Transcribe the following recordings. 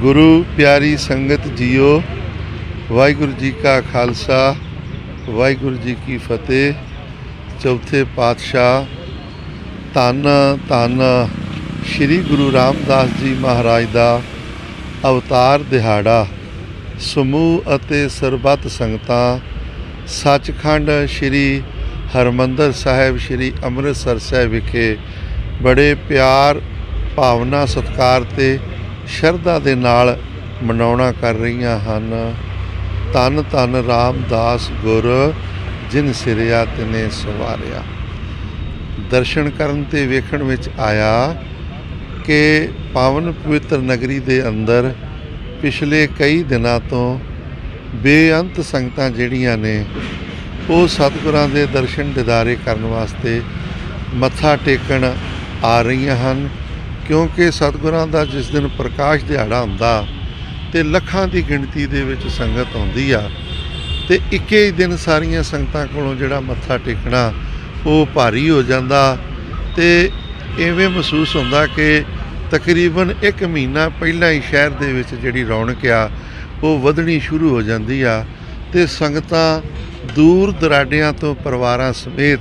ਗੁਰੂ ਪਿਆਰੀ ਸੰਗਤ ਜੀਓ, ਵਾਹਿਗੁਰੂ ਜੀ ਕਾ ਖਾਲਸਾ, ਵਾਹਿਗੁਰੂ ਜੀ ਕੀ ਫਤਿਹ। ਚੌਥੇ ਪਾਤਸ਼ਾਹ, ਧੰਨ ਧੰਨ ਸ੍ਰੀ ਗੁਰੂ ਰਾਮਦਾਸ ਜੀ ਮਹਾਰਾਜ ਦਾ ਅਵਤਾਰ ਦਿਹਾੜਾ। ਸਮੂਹ ਅਤੇ ਸਰਬੱਤ ਸੰਗਤਾਂ, ਸੱਚਖੰਡ ਸ੍ਰੀ ਹਰਮੰਦਰ ਸਾਹਿਬ, ਸ੍ਰੀ ਅੰਮ੍ਰਿਤਸਰ ਸਾਹਿਬ ਵਿਖੇ ਬੜੇ ਪਿਆਰ, ਭਾਵਨਾ, ਸਤਿਕਾਰ ਤੇ ਸ਼ਰਧਾ ਦੇ ਨਾਲ ਮਨਾਉਣਾ ਕਰ ਰਹੀਆਂ ਹਨ। ਤਨ ਤਨ ਰਾਮਦਾਸ ਗੁਰ, ਜਿਨ ਸਿਰਿਆ ਤਿਨੇ ਸਵਾਰਿਆ। ਦਰਸ਼ਨ ਕਰਨ ਤੇ ਵੇਖਣ ਵਿੱਚ ਆਇਆ ਕਿ ਪਾਵਨ ਪਵਿੱਤਰ ਨਗਰੀ ਦੇ ਅੰਦਰ ਪਿਛਲੇ ਕਈ ਦਿਨਾਂ ਤੋਂ ਬੇਅੰਤ ਸੰਗਤਾਂ ਜਿਹੜੀਆਂ ਨੇ, ਉਹ ਸਤਿਗੁਰਾਂ ਦੇ ਦਰਸ਼ਨ ਦਿਦਾਰੇ ਕਰਨ ਵਾਸਤੇ ਮੱਥਾ ਟੇਕਣ ਆ ਰਹੀਆਂ ਹਨ। ਕਿਉਂਕਿ ਸਤਿਗੁਰਾਂ ਦਾ ਜਿਸ ਦਿਨ ਪ੍ਰਕਾਸ਼ ਦਿਹਾੜਾ ਹੁੰਦਾ ਤੇ ਲੱਖਾਂ ਦੀ ਗਿਣਤੀ ਦੇ ਵਿੱਚ ਸੰਗਤ ਆਉਂਦੀ ਆ, ਤੇ ਇੱਕੇ ਹੀ ਦਿਨ ਸਾਰੀਆਂ ਸੰਗਤਾਂ ਕੋਲੋਂ ਜਿਹੜਾ ਮੱਥਾ ਟੇਕਣਾ, ਉਹ ਭਾਰੀ ਹੋ ਜਾਂਦਾ ਤੇ ਐਵੇਂ ਮਹਿਸੂਸ ਹੁੰਦਾ ਕਿ ਤਕਰੀਬਨ 1 ਮਹੀਨਾ ਪਹਿਲਾਂ ਹੀ ਸ਼ਹਿਰ ਦੇ ਵਿੱਚ ਜਿਹੜੀ ਰੌਣਕ ਆ, ਉਹ ਵਧਣੀ ਸ਼ੁਰੂ ਹੋ ਜਾਂਦੀ ਆ ਤੇ ਸੰਗਤਾਂ ਦੂਰ ਦਰਾਡਿਆਂ ਤੋਂ ਪਰਿਵਾਰਾਂ ਸਮੇਤ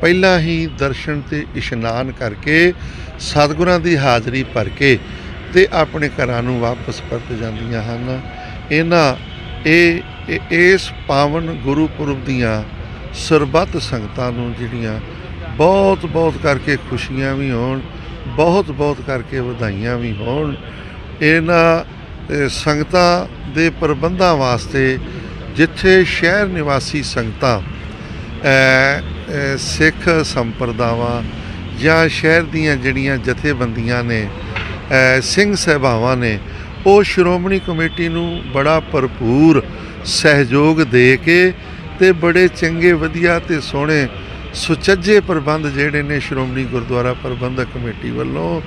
ਪਹਿਲਾਂ ਹੀ ਦਰਸ਼ਨ ਤੇ ਇਸ਼ਨਾਨ ਕਰਕੇ ਸਤਿਗੁਰਾਂ ਦੀ ਹਾਜ਼ਰੀ ਭਰ ਕੇ ਤੇ ਆਪਣੇ ਘਰਾਂ ਨੂੰ ਵਾਪਸ ਪਰਤ ਜਾਂਦੀਆਂ ਹਨ। ਇਹਨਾਂ ਇਹ ਇਸ ਪਾਵਨ ਗੁਰੂ ਪੁਰਬ ਦੀਆਂ ਸਰਬੱਤ ਸੰਗਤਾਂ ਨੂੰ ਜਿਹੜੀਆਂ ਬਹੁਤ ਬਹੁਤ ਕਰਕੇ ਖੁਸ਼ੀਆਂ ਵੀ ਹੋਣ, ਬਹੁਤ ਬਹੁਤ ਕਰਕੇ ਵਧਾਈਆਂ ਵੀ ਹੋਣ, ਇਹਨਾਂ ਸੰਗਤਾਂ ਦੇ ਪ੍ਰਬੰਧਾਂ ਵਾਸਤੇ ਜਿੱਥੇ ਸ਼ਹਿਰ ਨਿਵਾਸੀ ਸੰਗਤਾਂ ਸਿੱਖ ਸੰਪਰਦਾਵਾਂ ਜਾਂ ਸ਼ਹਿਰ ਦੀਆਂ ਜਿਹੜੀਆਂ ਜਥੇਬੰਦੀਆਂ ਨੇ ਸਿੰਘ ਸਹਿਬਾਵਾਂ ਨੇ, ਉਹ ਸ਼੍ਰੋਮਣੀ ਕਮੇਟੀ ਨੂੰ ਬੜਾ ਭਰਪੂਰ ਸਹਿਯੋਗ ਦੇ ਕੇ ਤੇ ਬੜੇ ਚੰਗੇ, ਵਧੀਆ ਤੇ ਸੋਹਣੇ ਸੁਚੱਜੇ ਪ੍ਰਬੰਧ ਜਿਹੜੇ ਨੇ ਸ਼੍ਰੋਮਣੀ ਗੁਰਦੁਆਰਾ ਪ੍ਰਬੰਧਕ ਕਮੇਟੀ ਵੱਲੋਂ,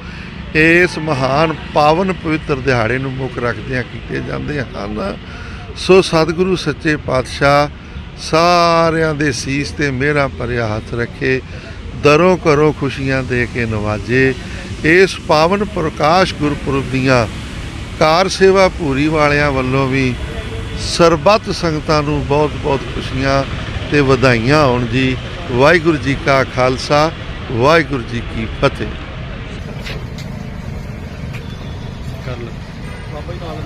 ਇਸ ਮਹਾਨ ਪਾਵਨ ਪਵਿੱਤਰ ਦਿਹਾੜੇ ਨੂੰ ਮੁੱਖ ਰੱਖਦਿਆਂ ਕੀਤੇ ਜਾਂਦੇ ਹਨ। ਸੋ ਸਤਿਗੁਰੂ ਸੱਚੇ ਪਾਤਸ਼ਾਹ ਸਾਰਿਆਂ ਦੇ ਸੀਸ ਤੇ ਮੇਰਾ ਭਰਿਆ ਹੱਥ ਰੱਖੇ, ਦਰੋਂ ਕਰੋ ਖੁਸ਼ੀਆਂ ਦੇ ਕੇ ਨਵਾਜੇ। ਇਸ ਪਾਵਨ ਪ੍ਰਕਾਸ਼ ਗੁਰਪੁਰਬ ਦੀਆਂ ਕਾਰ ਸੇਵਾ ਪੂਰੀ ਵਾਲਿਆਂ ਵੱਲੋਂ ਵੀ ਸਰਬੱਤ ਸੰਗਤਾਂ ਨੂੰ ਬਹੁਤ ਬਹੁਤ ਖੁਸ਼ੀਆਂ ਤੇ ਵਧਾਈਆਂ ਹੋਣ ਜੀ। ਵਾਹਿਗੁਰੂ ਜੀ ਕਾ ਖਾਲਸਾ, ਵਾਹਿਗੁਰੂ ਜੀ ਕੀ ਫਤਿਹ। ਕਰ ਲੈ। ਬਾਬਾ ਜੀ ਨਾਲ